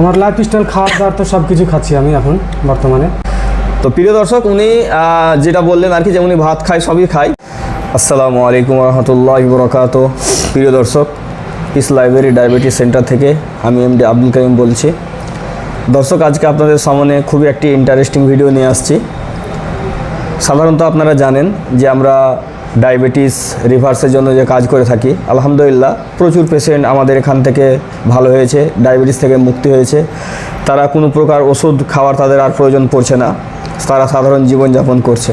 আমার lifestyle খাওয়ার দাওয়ার তো সব কিছু খাচ্ছি আমি এখন, বর্তমানে। তো প্রিয় দর্শক, উনি যেটা বললেন আর কি, যে উনি ভাত খায়, সবই খায়। আসসালামু আলাইকুম রহমতুল্লাহ বরকাত প্রিয় দর্শক পিস লাইব্রেরি ডায়াবেটিস সেন্টার থেকে আমি এমডি আব্দুল করিম বলছি। দর্শক, আজকে আপনাদের সামনে খুবই একটি ইন্টারেস্টিং ভিডিও নিয়ে আসছি। সাধারণত আপনারা জানেন যে আমরা ডায়াবেটিস, রিভার্সের জন্য যে কাজ করে থাকি, আলহামদুলিল্লাহ প্রচুর পেশেন্ট আমাদের এখান থেকে ভালো হয়েছে, ডায়াবেটিস থেকে মুক্তি হয়েছে। তারা কোনো প্রকার ওষুধ খাওয়ার তাদের আর প্রয়োজন পড়ছে না, তারা সাধারণ জীবনযাপন করছে।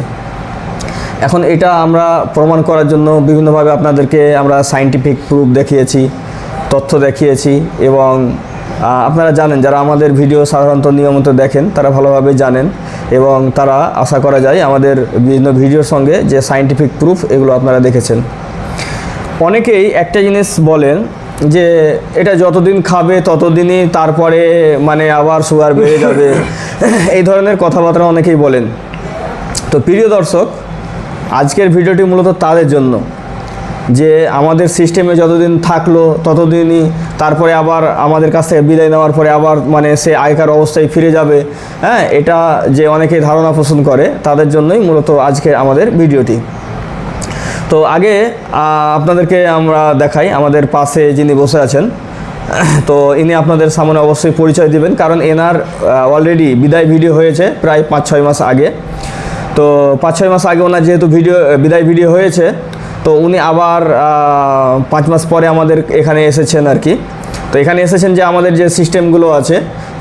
এখন এটা আমরা প্রমাণ করার জন্য বিভিন্নভাবে আপনাদেরকে আমরা সাইন্টিফিক প্রুফ দেখিয়েছি, তথ্য দেখিয়েছি এবং আপনারা জানেন, যারা আমাদের ভিডিও সাধারণত নিয়মিত দেখেন, তারা ভালোভাবে জানেন। এবং তারা আশা করা যায় আমাদের বিভিন্ন ভিডিওর সঙ্গে যে সাইন্টিফিক প্রুফ এগুলো আপনারা দেখেছেন। অনেকেই একটা জিনিস বলেন যে এটা যতদিন খাবে ততদিনই তারপরে মানে আবার সুগার বেড়ে যাবে। এই ধরনের কথাবার্তা অনেকেই বলেন। তো প্রিয় দর্শক, আজকের ভিডিওটি মূলত তাদের জন্য যে আমাদের সিস্টেমে যতদিন থাকল ততদিনই তারপরে আবার আমাদের কাছ থেকে বিদায় নেওয়ার পরে আবার মানে সে আগেকার অবস্থায় ফিরে যাবে হ্যাঁ? এটা যে অনেকেই ধারণা পোষণ করে, তাদের জন্যই মূলত আজকে আমাদের ভিডিওটি। তো আগে আপনাদেরকে আমরা দেখাই আমাদের পাশে যিনি বসে আছেন, তো ইনি আপনাদের সামনে অবশ্যই পরিচয় দিবেন, কারণ এনার অলরেডি বিদায় ভিডিও হয়েছে প্রায় পাঁচ ছয় মাস আগে। তো পাঁচ ছয় মাস আগে ওনার যেহেতু ভিডিও, বিদায় ভিডিও হয়েছে তো উনি আবার পাঁচ মাস পরে আমাদের এখানে এসেছেন আর কি। তো এখানে এসেছেন যে আমাদের যে সিস্টেমগুলো আছে,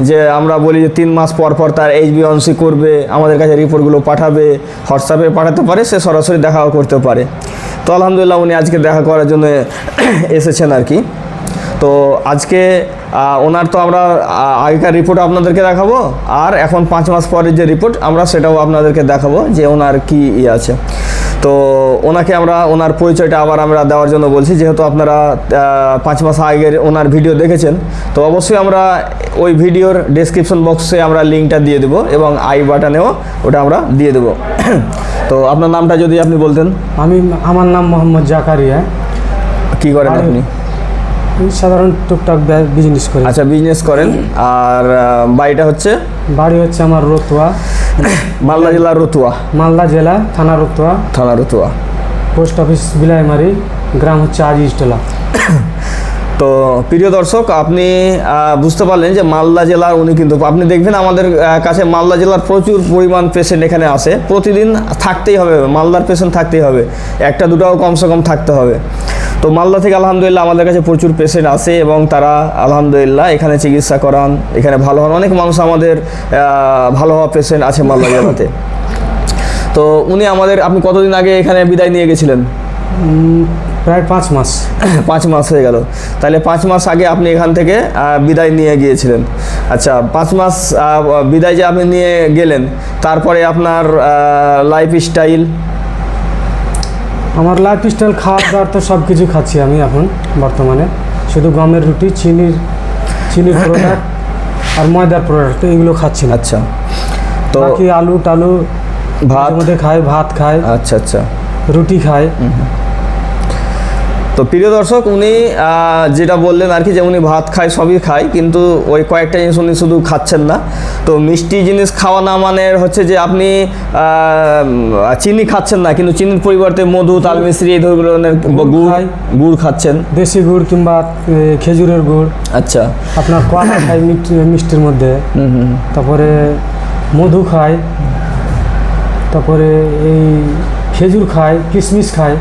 যে আমরা বলি যে তিন মাস পর পর তার এইচ অনসি করবে, আমাদের কাছে রিপোর্টগুলো পাঠাবে, হোয়াটসঅ্যাপে পাঠাতে পারে, সে সরাসরি দেখাও করতে পারে। তো আলহামদুলিল্লাহ উনি আজকে দেখা করার জন্য এসেছেন আর কি। তো আজকে ওনার তো আমরা আগেকার রিপোর্ট আপনাদেরকে দেখাবো। আর এখন পাঁচ মাস পরের যে রিপোর্ট আমরা সেটাও আপনাদেরকে দেখাবো যে ওনার কি ইয়ে আছে। তো ওনাকে আমরা ওনার পরিচয়টা আবার আমরা দেওয়ার জন্য বলছি যেহেতু আপনারা পাঁচ মাস আগের ওনার ভিডিও দেখেছেন তো অবশ্যই আমরা ওই ভিডিওর ডেসক্রিপশন বক্সে আমরা লিঙ্কটা দিয়ে দেবো এবং আই বাটনেও ওটা আমরা দিয়ে দেবো। তো আপনার নামটা যদি আপনি বলতেন। আমি আমার নাম মোহাম্মদ জাকারিয়া। কি করেন আপনি? সাধারণ টুকটাক বিজনেস করি। আচ্ছা বিজনেস করেন। আর বাড়িটা হচ্ছে? বাড়ি হচ্ছে আমার রতুয়া। মালদা জেলার রতুয়া। মালদা জেলা থানা রতুয়া। থানা রতুয়া। পোস্ট অফিস বিলাইমারি গ্রাম হচ্ছে আজিজটোলা তো প্রিয় দর্শক, আপনি বুঝতে পারলেন যে মালদা জেলার উনি কিন্তু, আপনি দেখবেন আমাদের কাছে মালদা জেলার প্রচুর পরিমাণ পেশেন্ট এখানে আসে। প্রতিদিন থাকতেই হবে, মালদার পেশেন্ট থাকতেই হবে। একটা দুটাও কমসে কম থাকতে হবে। তো মালদা থেকে আলহামদুলিল্লাহ আমাদের কাছে প্রচুর পেশেন্ট আসে এবং তারা আলহামদুলিল্লাহ এখানে চিকিৎসা করান, এখানে ভালো হন। অনেক মানুষ আমাদের ভালো হওয়া পেশেন্ট আছে মালদা জেলাতে। তো উনি আমাদের, আপনি কতদিন আগে এখানে বিদায় নিয়ে গেছিলেন? প্রায় পাঁচ মাস। পাঁচ মাস হয়ে গেল। তাহলে পাঁচ মাস আগে আপনি এখান থেকে বিদায় নিয়ে গিয়েছিলেন। আচ্ছা পাঁচ মাস বিদায় যে আপনি নিয়ে গেলেন তারপরে আপনার লাইফ স্টাইল আমার লাইফ স্টাইল খাওয়ার দাওয়ার তো সব কিছু খাচ্ছি আমি এখন বর্তমানে। শুধু গমের রুটি চিনির চিনির প্রোডাক্ট আর ময়দার প্রোডাক্ট এগুলো খাচ্ছি না। আচ্ছা তো বাকি আলু টালু ভাত মধ্যে খাই ভাত খাই। আচ্ছা আচ্ছা। রুটি খাই। তো প্রিয় দর্শক উনি যেটা বললেন আর কি যে উনি ভাত খায় সবই খায় কিন্তু ওই কয়েকটা জিনিস উনি শুধু খাচ্ছেন না। তো মিষ্টি জিনিস খাওয়া না মানে হচ্ছে যে আপনি চিনি খাচ্ছেন না কিন্তু চিনির পরিবর্তে মধু তালমিশ্রি এই ধরনের গুড়। গুড় খাচ্ছেন। দেশি গুড় কিংবা খেজুরের গুড়। আচ্ছা। আপনার কলা খাই মিষ্টি মিষ্টির মধ্যে। তারপরে মধু খায়। তারপরে এই খেজুর খায় কিশমিশ খাই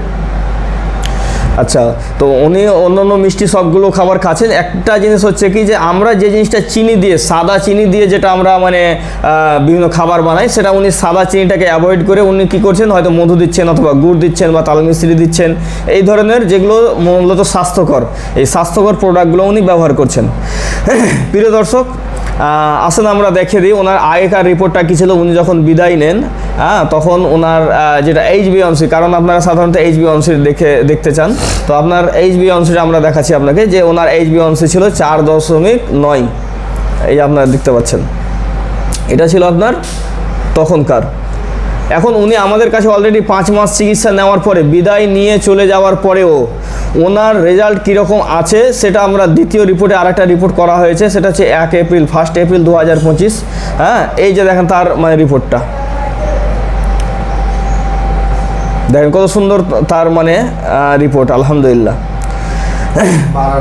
আচ্ছা তো উনি অন্যান্য মিষ্টি সবগুলো খাবার খাচ্ছেন। একটা জিনিস হচ্ছে কি যে, আমরা যে জিনিসটা চিনি দিয়ে, সাদা চিনি দিয়ে যেটা আমরা মানে বিভিন্ন খাবার বানাই, সেটা উনি সাদা চিনিটাকে অ্যাভয়েড করে উনি কি করছেন, হয়তো মধু দিচ্ছেন অথবা গুড় দিচ্ছেন বা তাল মিশ্রি দিচ্ছেন, এই ধরনের যেগুলো মূলত স্বাস্থ্যকর, এই স্বাস্থ্যকর প্রোডাক্টগুলো উনি ব্যবহার করছেন। প্রিয় দর্শক আসেন, আমরা দেখে দিই ওনার আগেকার রিপোর্টটা কী ছিল, উনি যখন বিদায় নেন হ্যাঁ তখন ওনার যেটা এইচ বি অংশী কারণ আপনারা সাধারণত এইচ বি অংশীর দেখে, দেখতে চান। তো আপনার এইচ বি অংশীর আমরা দেখাচ্ছি আপনাকে, যে ওনার এইচ বি অংশী ছিল চার দশমিক নয়। এই আপনারা দেখতে পাচ্ছেন। এটা ছিল আপনার তখনকার। এখন উনি আমাদের কাছে অলরেডি পাঁচ মাস চিকিৎসা নেওয়ার পরে বিদায় নিয়ে চলে যাওয়ার পরেও ওনার রেজাল্ট কীরকম আছে সেটা আমরা দ্বিতীয় রিপোর্টে আরেকটা রিপোর্ট করা হয়েছে সেটা হচ্ছে এক এপ্রিল ফার্স্ট এপ্রিল দু হাজার পঁচিশ। হ্যাঁ এই যে দেখেন তার মানে রিপোর্টটা দেখেন কত সুন্দর তার মানে রিপোর্ট আলহামদুলিল্লাহ। আর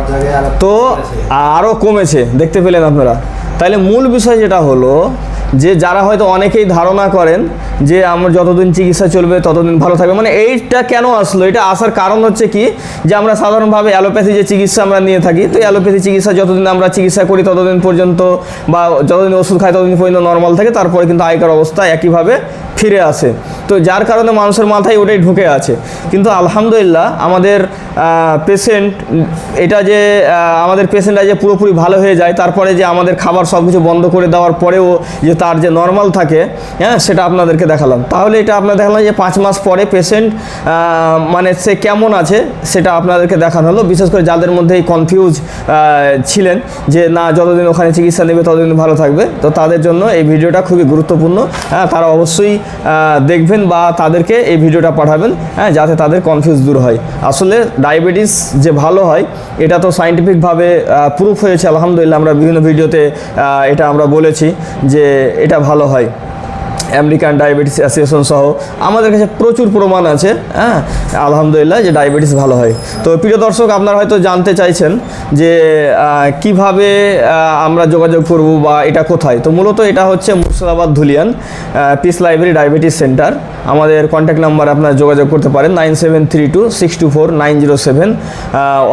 তো আরও কমেছে দেখতে পেলেন আপনারা। তাহলে মূল বিষয় যেটা হলো যে যারা হয়তো অনেকেই ধারণা করেন যে আমার যতদিন চিকিৎসা চলবে ততদিন ভালো থাকবে। মানে এইটা কেন আসলো? এটা আসার কারণ হচ্ছে কি? যে আমরা সাধারণভাবে অ্যালোপ্যাথি যে চিকিৎসা আমরা নিয়ে থাকি, তো অ্যালোপ্যাথি চিকিৎসা যতদিন আমরা চিকিৎসা করি ততদিন পর্যন্ত বা যতদিন ওষুধ খাই ততদিন পর্যন্ত নর্মাল থাকে, তারপরে কিন্তু আয়কার অবস্থা একইভাবে ফিরে আসে। তো যার কারণে মানুষের মাথায় ওটাই ঢুকে আছে। কিন্তু আলহামদুলিল্লাহ আমাদের পেশেন্ট এটা যে আমাদের পেশেন্টরা যে পুরোপুরি ভালো হয়ে যায়, তারপরে যে আমাদের খাবার সব কিছু বন্ধ করে দেওয়ার পরেও যে তার যে নর্মাল থাকে হ্যাঁ সেটা আপনাদেরকে দেখালাম। তাহলে এটা আপনার দেখালাম যে পাঁচ মাস পরে পেশেন্ট মানে সে কেমন আছে, সেটা আপনাদেরকে দেখানো হলো। বিশেষ করে যাদের মধ্যে এই কনফিউজ ছিলেন যে না, যতদিন ওখানে চিকিৎসা নেবে, ততদিন ভালো থাকবে। তো তাদের জন্য এই ভিডিওটা খুবই গুরুত্বপূর্ণ। হ্যাঁ তারা অবশ্যই দেখবেন বা তাদেরকে এই ভিডিওটা পাঠাবেন হ্যাঁ যাতে তাদের কনফিউজ দূর হয়। আসলে ডায়াবেটিস যে ভালো হয়, এটা তো সাইন্টিফিকভাবে প্রুফ হয়েছে, আলহামদুলিল্লাহ, আমরা বিভিন্ন ভিডিওতে এটা আমরা বলেছি যে এটা ভালো হয়। আমেরিকান ডায়াবেটিস অ্যাসোসিয়েশন সহ আমাদের কাছে প্রচুর প্রমাণ আছে হ্যাঁ? আলহামদুলিল্লাহ যে ডায়াবেটিস ভালো হয়। তো প্রিয় দর্শক, আপনারা হয়তো জানতে চাইছেন যে কীভাবে আমরা যোগাযোগ করব বা এটা কোথায়? তো মূলত এটা হচ্ছে Murshidabad Dhulian peace library diabetes centre আমাদের কন্ট্যাক্ট নাম্বার আপনারা যোগাযোগ করতে পারেন nine seven three two six two four nine zero seven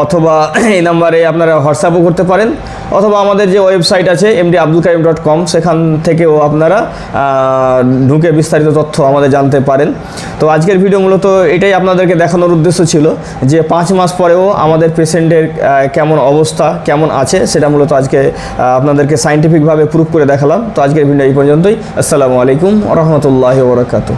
অথবা এই নাম্বারে আপনারা হোয়াটসঅ্যাপও করতে পারেন, অথবা আমাদের যে ওয়েবসাইট আছে MD Abdul Karim dot com সেখান থেকেও আপনারা ঢুকে বিস্তারিত তথ্য আমাদের জানতে পারেন। তো আজকের ভিডিও মূলত এটাই আপনাদেরকে দেখানোর উদ্দেশ্য ছিল যে পাঁচ মাস পরেও আমাদের পেশেন্টের কেমন অবস্থা, কেমন আছে সেটা মূলত আজকে আপনাদেরকে সাইন্টিফিকভাবে প্রুফ করে দেখালাম। তো আজকের ভিডিও এই পর্যন্তই। আসসালামু আলাইকুম রহমতুল্লাহ বরকাতু